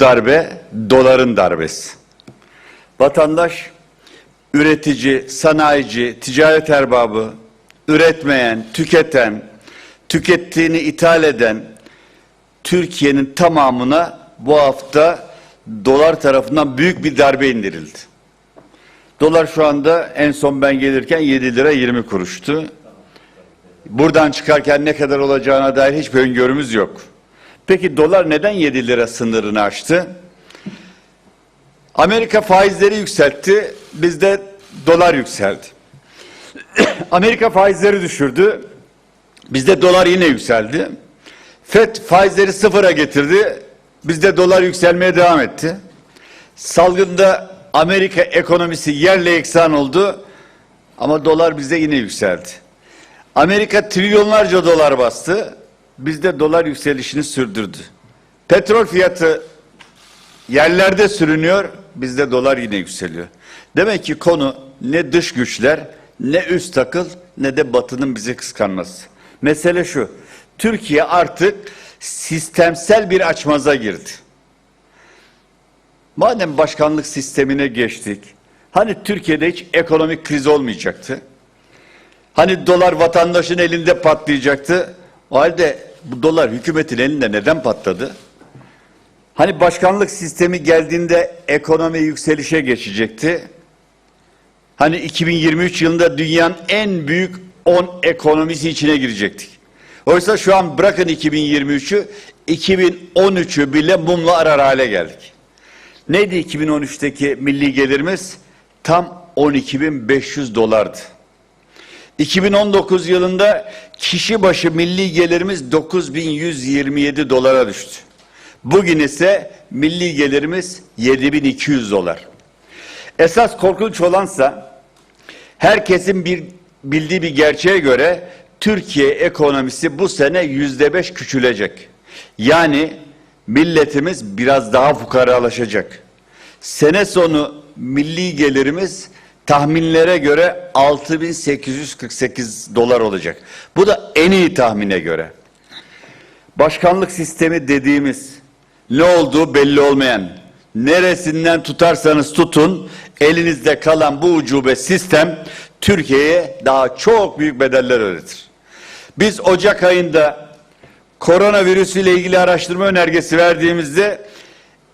darbe doların darbesi. Vatandaş üretici, sanayici, ticaret erbabı, üretmeyen, tüketen, tükettiğini ithal eden Türkiye'nin tamamına bu hafta dolar tarafından büyük bir darbe indirildi. Dolar şu anda en son ben gelirken 7 lira 20 kuruştu. Buradan çıkarken ne kadar olacağına dair hiçbir öngörümüz yok. Peki dolar neden 7 lira sınırını aştı? Amerika faizleri yükseltti, bizde dolar yükseldi. Amerika faizleri düşürdü, bizde dolar yine yükseldi. FED faizleri sıfıra getirdi, bizde dolar yükselmeye devam etti. Salgında Amerika ekonomisi yerle eksan oldu ama dolar bizde yine yükseldi. Amerika trilyonlarca dolar bastı, bizde dolar yükselişini sürdürdü. Petrol fiyatı yerlerde sürünüyor, bizde dolar yine yükseliyor. Demek ki konu ne dış güçler, ne üst akıl, ne de batının bizi kıskanması. Mesele şu, Türkiye artık sistemsel bir açmaza girdi. Madem başkanlık sistemine geçtik, hani Türkiye'de hiç ekonomik kriz olmayacaktı? Hani dolar vatandaşın elinde patlayacaktı? O halde bu dolar hükümetin elinde neden patladı? Hani başkanlık sistemi geldiğinde ekonomi yükselişe geçecekti? Hani 2023 yılında dünyanın en büyük 10 ekonomisi içine girecektik. Oysa şu an bırakın 2023'ü, 2013'ü bile mumla arar hale geldik. Neydi 2013'teki milli gelirimiz? Tam 12.500 dolardı. 2019 yılında kişi başı milli gelirimiz 9127 dolara düştü. Bugün ise milli gelirimiz 7200 dolar. Esas korkunç olansa herkesin bir bildiği bir gerçeğe göre Türkiye ekonomisi bu sene yüzde beş küçülecek. Yani milletimiz biraz daha fukaralaşacak. Sene sonu milli gelirimiz tahminlere göre 6848 dolar olacak. Bu da en iyi tahmine göre. Başkanlık sistemi dediğimiz ne olduğu belli olmayan, neresinden tutarsanız tutun, elinizde kalan bu ucube sistem Türkiye'ye daha çok büyük bedeller öğretir. Biz Ocak ayında koronavirüsüyle ilgili araştırma önergesi verdiğimizde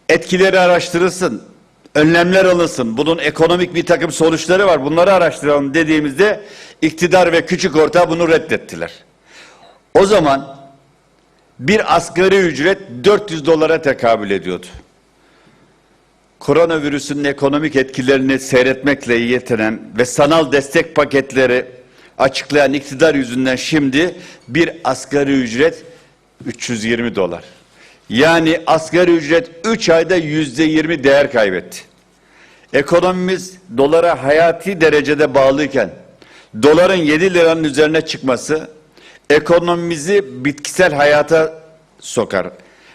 etkileri araştırılsın, önlemler alınsın, bunun ekonomik bir takım sonuçları var, bunları araştıralım dediğimizde iktidar ve küçük orta bunu reddettiler. O zaman bir asgari ücret 400 dolara tekabül ediyordu. Koronavirüsünün ekonomik etkilerini seyretmekle yetinen ve sanal destek paketleri açıklayan iktidar yüzünden şimdi bir asgari ücret 320 dolar. Yani asgari ücret 3 ayda yüzde 20 değer kaybetti. Ekonomimiz dolara hayati derecede bağlıyken doların 7 liranın üzerine çıkması ekonomimizi bitkisel hayata sokar.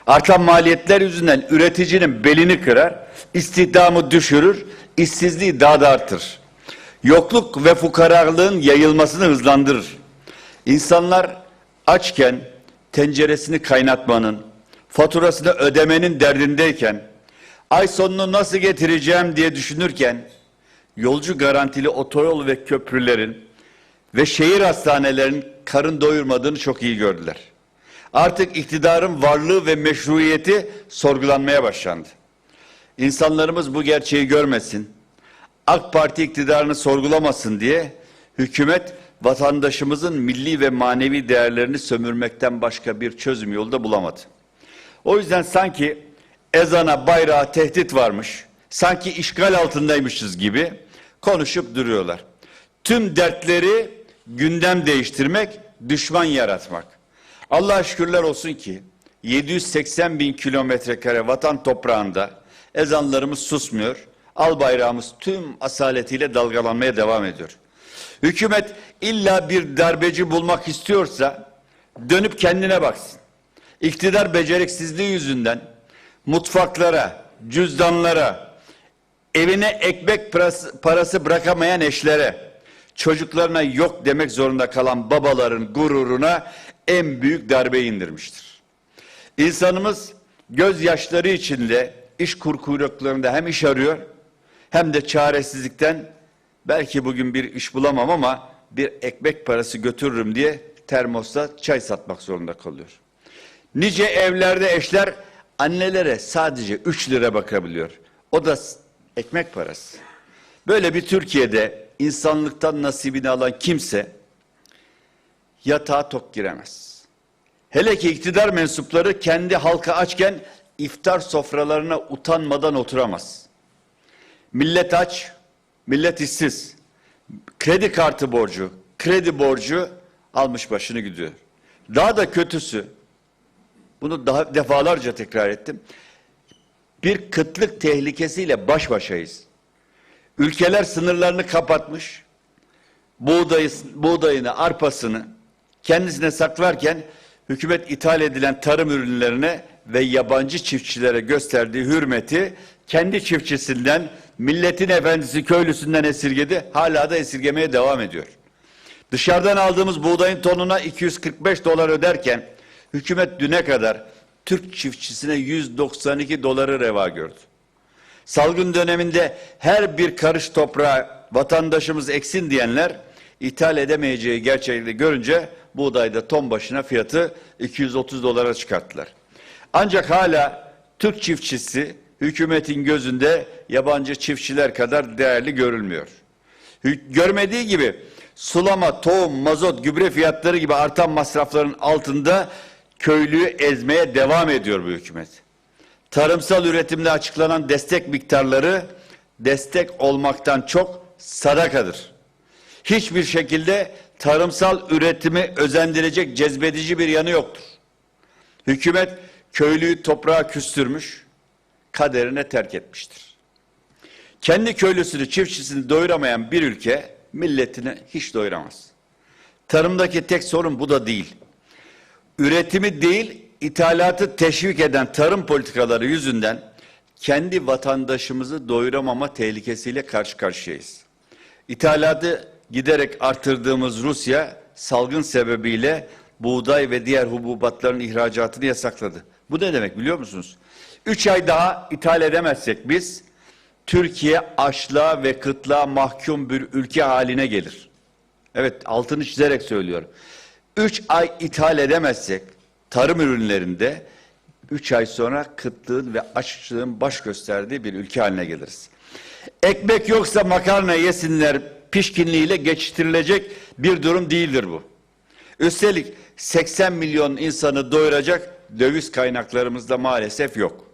Artan maliyetler yüzünden üreticinin belini kırar, istihdamı düşürür, işsizliği daha da artır. Yokluk ve fukaralığın yayılmasını hızlandırır. İnsanlar açken tenceresini kaynatmanın, faturasını ödemenin derdindeyken, ay sonunu nasıl getireceğim diye düşünürken, yolcu garantili otoyol ve köprülerin ve şehir hastanelerinin karın doyurmadığını çok iyi gördüler. Artık iktidarın varlığı ve meşruiyeti sorgulanmaya başlandı. İnsanlarımız bu gerçeği görmesin, AK Parti iktidarını sorgulamasın diye hükümet vatandaşımızın milli ve manevi değerlerini sömürmekten başka bir çözüm yolu da bulamadı. O yüzden sanki ezana bayrağa tehdit varmış, sanki işgal altındaymışız gibi konuşup duruyorlar. Tüm dertleri gündem değiştirmek, düşman yaratmak. Allah'a şükürler olsun ki 780 bin kilometre kare vatan toprağında ezanlarımız susmuyor. Al bayrağımız tüm asaletiyle dalgalanmaya devam ediyor. Hükümet illa bir darbeci bulmak istiyorsa dönüp kendine baksın. İktidar beceriksizliği yüzünden mutfaklara, cüzdanlara, evine ekmek parası, bırakamayan eşlere, çocuklarına yok demek zorunda kalan babaların gururuna en büyük darbe indirmiştir. İnsanımız gözyaşları içinde iş kur kuyruklarında hem iş arıyor hem de çaresizlikten belki bugün bir iş bulamam ama bir ekmek parası götürürüm diye termosta çay satmak zorunda kalıyor. Nice evlerde eşler annelere sadece 3 lira bakabiliyor. O da ekmek parası. Böyle bir Türkiye'de insanlıktan nasibini alan kimse yatağa tok giremez. Hele ki iktidar mensupları kendi halka açken iftar sofralarına utanmadan oturamaz. Millet aç, millet işsiz. Kredi kartı borcu, kredi borcu almış başını gidiyor. Daha da kötüsü, bunu daha defalarca tekrar ettim. Bir kıtlık tehlikesiyle baş başayız. Ülkeler sınırlarını kapatmış, buğdayı, buğdayını, arpasını kendisine saklarken hükümet ithal edilen tarım ürünlerine ve yabancı çiftçilere gösterdiği hürmeti kendi çiftçisinden, milletin efendisi köylüsünden esirgedi, hala da esirgemeye devam ediyor. Dışarıdan aldığımız buğdayın tonuna 245 dolar öderken hükümet düne kadar Türk çiftçisine 192 doları reva gördü. Salgın döneminde her bir karış toprağa vatandaşımız eksin diyenler ithal edemeyeceği gerçeğini görünce buğdayda ton başına fiyatı 230 dolara çıkarttılar. Ancak hala Türk çiftçisi hükümetin gözünde yabancı çiftçiler kadar değerli görülmüyor. Görmediği gibi sulama, tohum, mazot, gübre fiyatları gibi artan masrafların altında köylüyü ezmeye devam ediyor bu hükümet. Tarımsal üretimde açıklanan destek miktarları destek olmaktan çok sadakadır. Hiçbir şekilde tarımsal üretimi özendirecek cezbedici bir yanı yoktur. Hükümet köylüyü toprağa küstürmüş, kaderine terk etmiştir. Kendi köylüsünü, çiftçisini doyuramayan bir ülke milletini hiç doyuramaz. Tarımdaki tek sorun bu da değil. Üretimi değil, ithalatı teşvik eden tarım politikaları yüzünden kendi vatandaşımızı doyuramama tehlikesiyle karşı karşıyayız. İthalatı giderek artırdığımız Rusya salgın sebebiyle buğday ve diğer hububatların ihracatını yasakladı. Bu ne demek biliyor musunuz? Üç ay daha ithal edemezsek biz Türkiye açlığa ve kıtlığa mahkum bir ülke haline gelir. Evet altını çizerek söylüyorum. Üç ay ithal edemezsek tarım ürünlerinde üç ay sonra kıtlığın ve açlığın baş gösterdiği bir ülke haline geliriz. Ekmek yoksa makarna yesinler pişkinliğiyle geçiştirilecek bir durum değildir bu. Üstelik 80 milyon insanı doyuracak döviz kaynaklarımızda maalesef yok.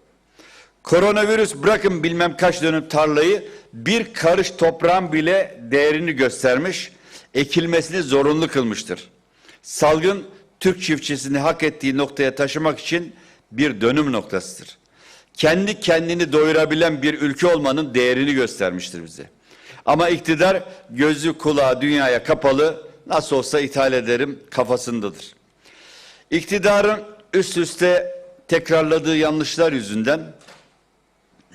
Koronavirüs bırakın bilmem kaç dönüm tarlayı bir karış toprağın bile değerini göstermiş, ekilmesini zorunlu kılmıştır. Salgın Türk çiftçisini hak ettiği noktaya taşımak için bir dönüm noktasıdır. Kendi kendini doyurabilen bir ülke olmanın değerini göstermiştir bize. Ama iktidar gözü kulağı dünyaya kapalı nasıl olsa ithal ederim kafasındadır. İktidarın üst üste tekrarladığı yanlışlar yüzünden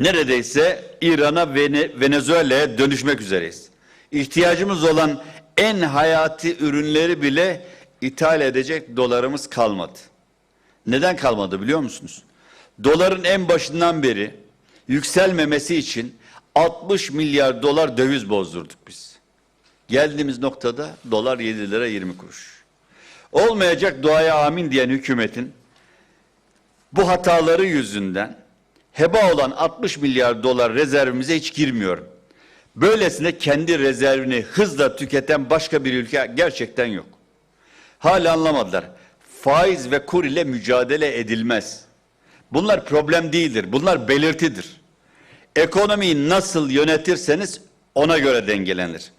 neredeyse İran'a ve Venezuela'ya dönüşmek üzereyiz. İhtiyacımız olan en hayati ürünleri bile ithal edecek dolarımız kalmadı. Neden kalmadı biliyor musunuz? Doların en başından beri yükselmemesi için 60 milyar dolar döviz bozdurduk biz. Geldiğimiz noktada dolar 7 lira 20 kuruş. Olmayacak duaya amin diyen hükümetin bu hataları yüzünden heba olan 60 milyar dolar rezervimize hiç girmiyor. Böylesine kendi rezervini hızla tüketen başka bir ülke gerçekten yok. Hala anlamadılar. Faiz ve kur ile mücadele edilmez. Bunlar problem değildir. Bunlar belirtidir. Ekonomiyi nasıl yönetirseniz ona göre dengelenir.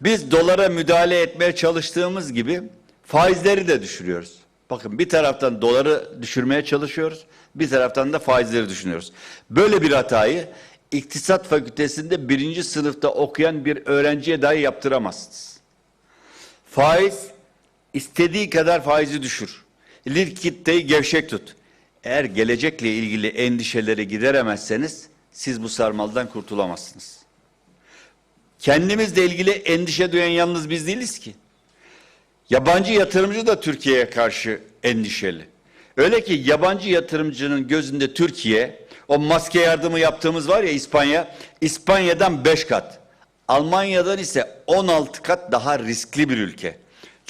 Biz dolara müdahale etmeye çalıştığımız gibi faizleri de düşürüyoruz. Bakın bir taraftan doları düşürmeye çalışıyoruz, bir taraftan da faizleri düşünüyoruz. Böyle bir hatayı iktisat fakültesinde birinci sınıfta okuyan bir öğrenciye dahi yaptıramazsınız. Faiz istediği kadar faizi düşür. Likiditeyi gevşek tut. Eğer gelecekle ilgili endişeleri gideremezseniz siz bu sarmaldan kurtulamazsınız. Kendimizle ilgili endişe duyan yalnız biz değiliz ki. Yabancı yatırımcı da Türkiye'ye karşı endişeli. Öyle ki yabancı yatırımcının gözünde Türkiye O maske yardımı yaptığımız var ya İspanya, İspanya'dan 5 kat. Almanya'dan ise 16 kat daha riskli bir ülke.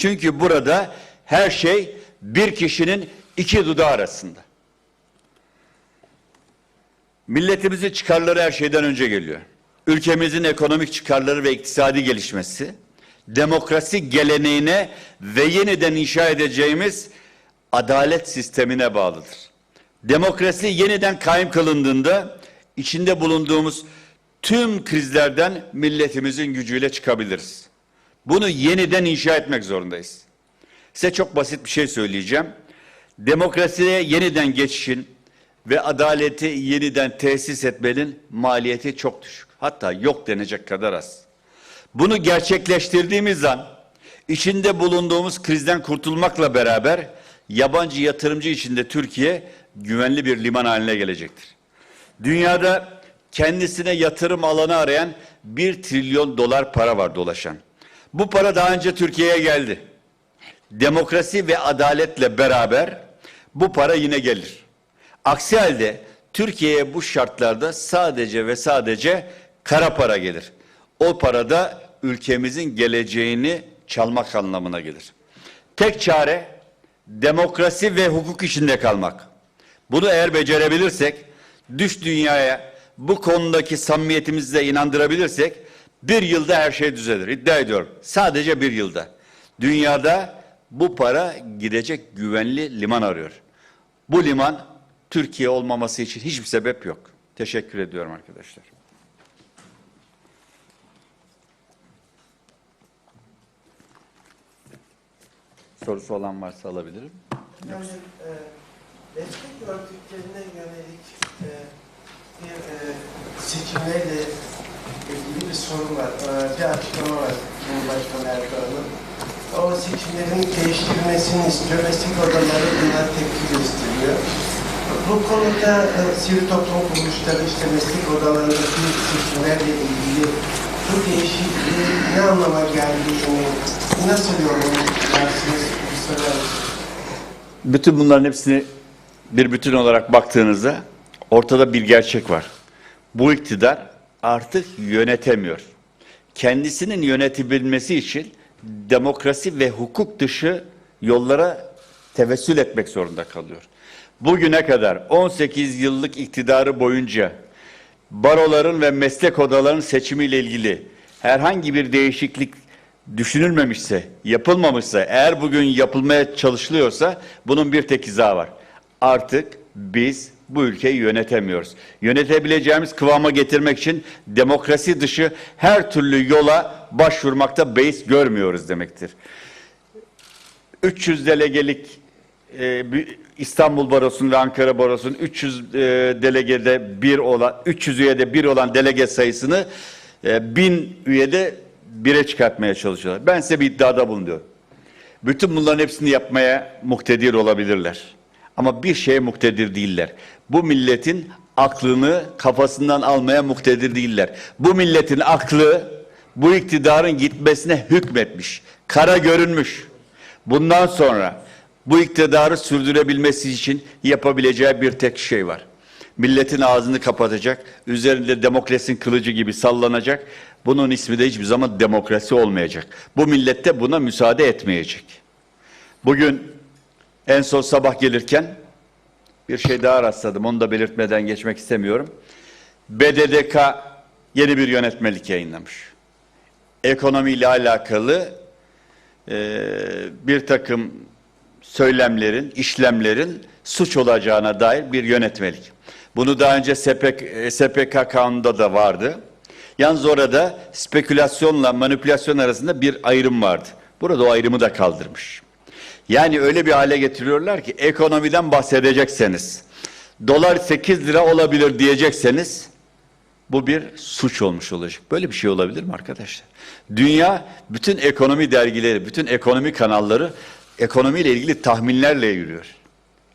Çünkü burada her şey bir kişinin iki dudağı arasında. Milletimizin çıkarları her şeyden önce geliyor. Ülkemizin ekonomik çıkarları ve iktisadi gelişmesi, demokrasi geleneğine ve yeniden inşa edeceğimiz adalet sistemine bağlıdır. Demokrasi yeniden kaim kılındığında içinde bulunduğumuz tüm krizlerden milletimizin gücüyle çıkabiliriz. Bunu yeniden inşa etmek zorundayız. Size çok basit bir şey söyleyeceğim. Demokrasiye yeniden geçişin ve adaleti yeniden tesis etmenin maliyeti çok düşük. Hatta yok denecek kadar az. Bunu gerçekleştirdiğimiz an içinde bulunduğumuz krizden kurtulmakla beraber yabancı yatırımcı içinde Türkiye güvenli bir liman haline gelecektir. Dünyada kendisine yatırım alanı arayan bir trilyon dolar para var dolaşan. Bu para daha önce Türkiye'ye geldi. Demokrasi ve adaletle beraber bu para yine gelir. Aksi halde Türkiye'ye bu şartlarda sadece ve sadece kara para gelir. O para da ülkemizin geleceğini çalmak anlamına gelir. Tek çare demokrasi ve hukuk içinde kalmak. Bunu eğer becerebilirsek, düş dünyaya bu konudaki samimiyetimizle inandırabilirsek bir yılda her şey düzelir. İddia ediyorum. Sadece bir yılda. Dünyada bu para gidecek güvenli liman arıyor. Bu liman Türkiye olmaması için hiçbir sebep yok. Teşekkür ediyorum arkadaşlar. Sorusu olan varsa alabilirim. Yani e, destek örgütlerine yönelik e, bir e, seçimlerle ilgili bir sorun var. E, bir açıklama var Cumhurbaşkanı Erdoğan'ın. O seçimlerin değiştirilmesini istiyor. Meslek odaları buna tepki gösteriyor. Bu konuda e, sivil toplum kuruluşları işte meslek odalarındaki seçimlerle ilgili bu değişikliğin ne anlama geldiğini nasıl yorumlarsınız? Bütün bunların hepsini bir bütün olarak baktığınızda ortada bir gerçek var. Bu iktidar artık yönetemiyor. Kendisinin yönetebilmesi için demokrasi ve hukuk dışı yollara tevessül etmek zorunda kalıyor. Bugüne kadar 18 yıllık iktidarı boyunca baroların ve meslek odalarının seçimiyle ilgili herhangi bir değişiklik düşünülmemişse, yapılmamışsa, eğer bugün yapılmaya çalışılıyorsa bunun bir tek izahı var. Artık biz bu ülkeyi yönetemiyoruz. Yönetebileceğimiz kıvama getirmek için demokrasi dışı her türlü yola başvurmakta beis görmüyoruz demektir. 300 delegelik e, İstanbul Barosu'nun ve Ankara Barosu'nun 300 e, delegede bir olan 300 üyede bir olan delege sayısını e, 1000 üyede bire çıkartmaya çalışıyorlar. Ben size bir iddiada bulunuyorum. Bütün bunların hepsini yapmaya muktedir olabilirler. Ama bir şeye muktedir değiller. Bu milletin aklını kafasından almaya muktedir değiller. Bu milletin aklı bu iktidarın gitmesine hükmetmiş. Kara görünmüş. Bundan sonra bu iktidarı sürdürebilmesi için yapabileceği bir tek şey var. Milletin ağzını kapatacak, üzerinde demokrasinin kılıcı gibi sallanacak. Bunun ismi de hiçbir zaman demokrasi olmayacak. Bu millet de buna müsaade etmeyecek. Bugün en son sabah gelirken bir şey daha rastladım. Onu da belirtmeden geçmek istemiyorum. BDDK yeni bir yönetmelik yayınlamış. Ekonomiyle alakalı e, bir takım söylemlerin, işlemlerin suç olacağına dair bir yönetmelik. Bunu daha önce SPK, SPK kanununda da vardı. Yalnız orada spekülasyonla manipülasyon arasında bir ayrım vardı. Burada o ayrımı da kaldırmış. Yani öyle bir hale getiriyorlar ki ekonomiden bahsedecekseniz, dolar 8 lira olabilir diyecekseniz bu bir suç olmuş olacak. Böyle bir şey olabilir mi arkadaşlar? Dünya bütün ekonomi dergileri, bütün ekonomi kanalları ekonomiyle ilgili tahminlerle yürüyor.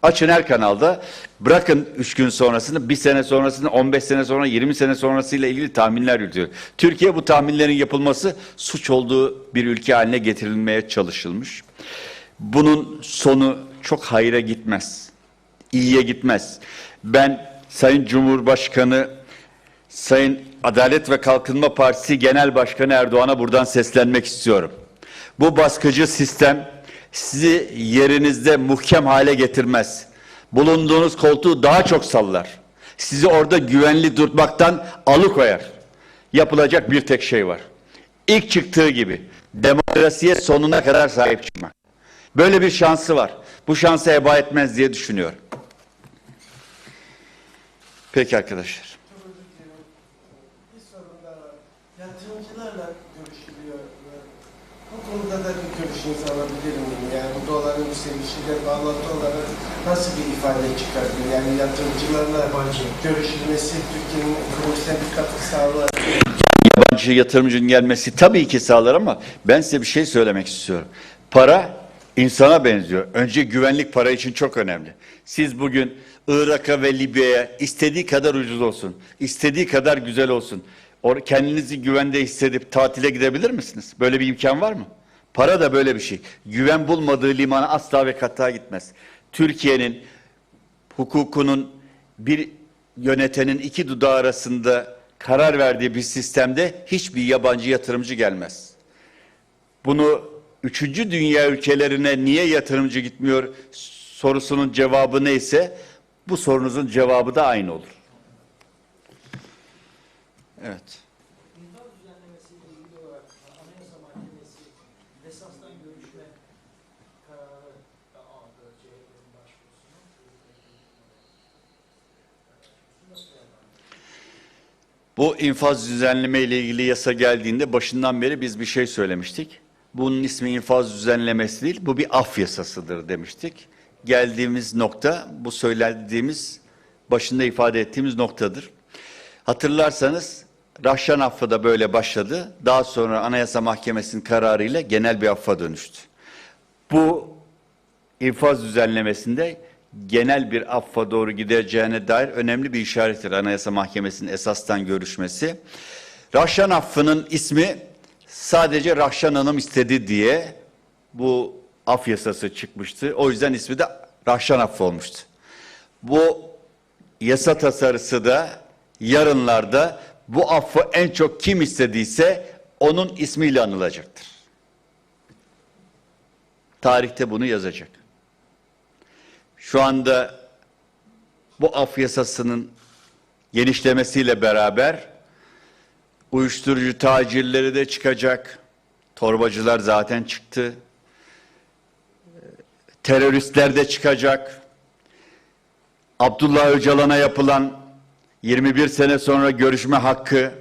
Açın her kanalda bırakın 3 gün sonrasını, bir sene sonrasını, 15 sene sonra, 20 sene sonrasıyla ilgili tahminler yürütüyor. Türkiye bu tahminlerin yapılması suç olduğu bir ülke haline getirilmeye çalışılmış. Bunun sonu çok hayra gitmez. İyiye gitmez. Ben Sayın Cumhurbaşkanı, Sayın Adalet ve Kalkınma Partisi Genel Başkanı Erdoğan'a buradan seslenmek istiyorum. Bu baskıcı sistem sizi yerinizde muhkem hale getirmez. Bulunduğunuz koltuğu daha çok sallar. Sizi orada güvenli durmaktan alıkoyar. Yapılacak bir tek şey var. İlk çıktığı gibi demokrasiye sonuna kadar sahip çıkmak. Böyle bir şansı var. Bu şansı heba etmez diye düşünüyorum. Peki arkadaşlar. Yatırımcılarla görüşülüyor. Bu konuda da bir miyim? Yani bu doların yükselişiyle bağlantı olarak nasıl bir ifade çıkartıyor? Yani yatırımcılarla görüşülmesi Türkiye'nin ekonomisine bir katkı sağlar. Yabancı yatırımcının gelmesi tabii ki sağlar ama ben size bir şey söylemek istiyorum. Para insana benziyor. Önce güvenlik para için çok önemli. Siz bugün Irak'a ve Libya'ya istediği kadar ucuz olsun, istediği kadar güzel olsun. Kendinizi güvende hissedip tatile gidebilir misiniz? Böyle bir imkan var mı? Para da böyle bir şey. Güven bulmadığı limana asla ve kata gitmez. Türkiye'nin hukukunun bir yönetenin iki dudağı arasında karar verdiği bir sistemde hiçbir yabancı yatırımcı gelmez. Bunu üçüncü dünya ülkelerine niye yatırımcı gitmiyor sorusunun cevabı neyse bu sorunuzun cevabı da aynı olur. Evet. Bu infaz düzenleme ile ilgili yasa geldiğinde başından beri biz bir şey söylemiştik. Bunun ismi infaz düzenlemesi değil, bu bir af yasasıdır demiştik. Geldiğimiz nokta, bu söylediğimiz, başında ifade ettiğimiz noktadır. Hatırlarsanız Rahşan affı da böyle başladı. Daha sonra Anayasa Mahkemesi'nin kararıyla genel bir affa dönüştü. Bu infaz düzenlemesinde genel bir affa doğru gideceğine dair önemli bir işarettir Anayasa Mahkemesi'nin esastan görüşmesi. Rahşan affının ismi sadece Rahşan Hanım istedi diye bu af yasası çıkmıştı. O yüzden ismi de Rahşan affı olmuştu. Bu yasa tasarısı da yarınlarda bu affı en çok kim istediyse onun ismiyle anılacaktır. Tarihte bunu yazacak. Şu anda bu af yasasının genişlemesiyle beraber uyuşturucu tacirleri de çıkacak. Torbacılar zaten çıktı. Teröristler de çıkacak. Abdullah Öcalan'a yapılan 21 sene sonra görüşme hakkı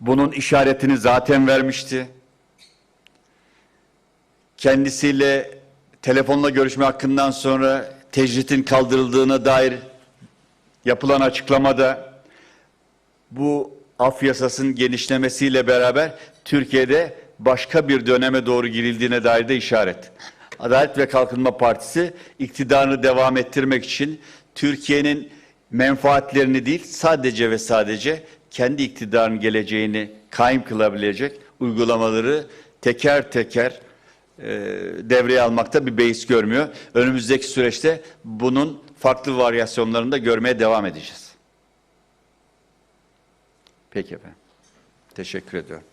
bunun işaretini zaten vermişti. Kendisiyle telefonla görüşme hakkından sonra tecritin kaldırıldığına dair yapılan açıklamada bu af yasasının genişlemesiyle beraber Türkiye'de başka bir döneme doğru girildiğine dair de işaret. Adalet ve Kalkınma Partisi iktidarını devam ettirmek için Türkiye'nin menfaatlerini değil sadece ve sadece kendi iktidarın geleceğini kaim kılabilecek uygulamaları teker teker e, devreye almakta bir beis görmüyor. Önümüzdeki süreçte bunun farklı varyasyonlarını da görmeye devam edeceğiz. Peki efendim. Teşekkür ediyorum.